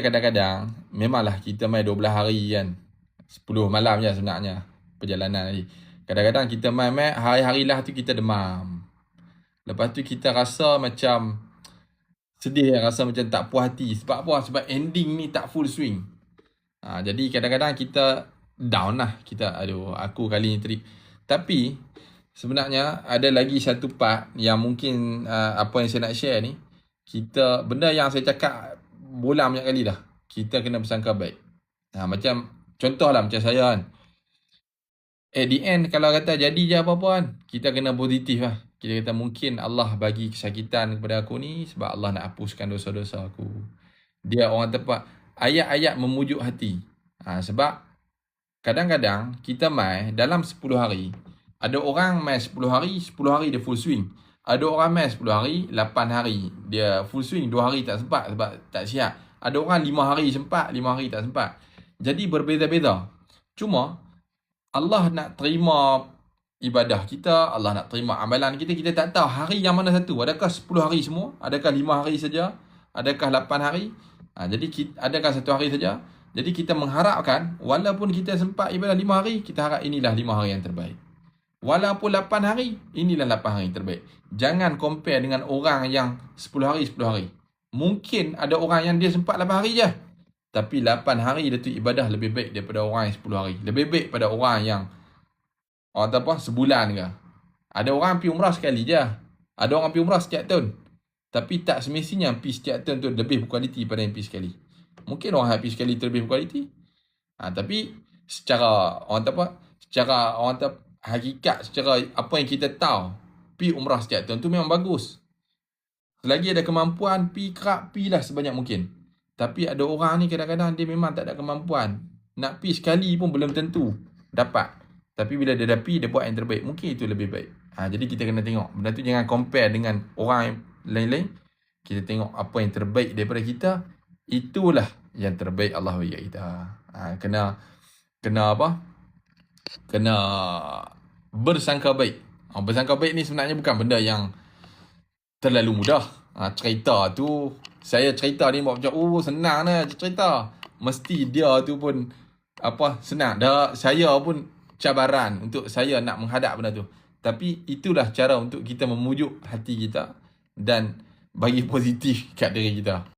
kadang-kadang memanglah kita main 12 hari kan? 10 malam je sebenarnya perjalanan tadi kadang-kadang kita main-main hari-hari lah tu kita demam. Lepas tu kita rasa macam sedih rasa macam tak puas hati. Sebab apa? Sebab ending ni tak full swing. Ha, jadi kadang-kadang kita down lah. Kita aduh aku kali ni trip tapi sebenarnya ada lagi satu part yang mungkin uh, apa yang saya nak share ni. Kita benda yang saya cakap bola banyak kali dah. Kita kena bersangka baik. Ha, macam contoh lah macam saya kan. At the end kalau kata jadi je apa-apa kan. Kita kena positif lah. Kita kata mungkin Allah bagi kesakitan kepada aku ni sebab Allah nak hapuskan dosa-dosa aku. Dia orang tepat. Ayat-ayat memujuk hati. Ha, sebab kadang-kadang kita main dalam 10 hari. Ada orang main 10 hari, 10 hari dia full swing. Ada orang main 10 hari, 8 hari dia full swing, 2 hari tak sempat sebab tak siap. Ada orang 5 hari sempat, 5 hari tak sempat. Jadi berbeza-beza. Cuma Allah nak terima ibadah kita, Allah nak terima amalan kita, kita tak tahu hari yang mana satu. Adakah 10 hari semua? Adakah 5 hari saja? Adakah 8 hari? Ha, jadi adakah satu hari saja? Jadi kita mengharapkan walaupun kita sempat ibadah 5 hari, kita harap inilah 5 hari yang terbaik. Walaupun 8 hari, inilah 8 hari terbaik. Jangan compare dengan orang yang 10 hari, 10 hari. Mungkin ada orang yang dia sempat 8 hari je. Tapi 8 hari dia tu ibadah lebih baik daripada orang yang 10 hari. Lebih baik pada orang yang orang tak apa, sebulan ke. Ada orang pergi umrah sekali je. Ada orang pergi umrah setiap tahun. Tapi tak semestinya pergi setiap tahun tu lebih berkualiti pada yang pergi sekali. Mungkin orang yang pergi sekali tu lebih berkualiti. Ha, tapi secara orang tak apa, secara orang tak hakikat secara apa yang kita tahu pi umrah setiap tahun tu memang bagus. Selagi ada kemampuan pi kerap pi lah sebanyak mungkin. Tapi ada orang ni kadang-kadang dia memang tak ada kemampuan. Nak pi sekali pun belum tentu dapat. Tapi bila dia dah pi dia buat yang terbaik. Mungkin itu lebih baik. Ha, jadi kita kena tengok. Benda tu jangan compare dengan orang yang lain-lain. Kita tengok apa yang terbaik daripada kita. Itulah yang terbaik Allah bagi kita. Ha, kena kena apa kena bersangka baik. Ha, bersangka baik ni sebenarnya bukan benda yang terlalu mudah. Ha, cerita tu, saya cerita ni buat macam, oh senang lah cerita. Mesti dia tu pun, apa, senang. Dah, saya pun cabaran untuk saya nak menghadap benda tu. Tapi itulah cara untuk kita memujuk hati kita dan bagi positif kat diri kita.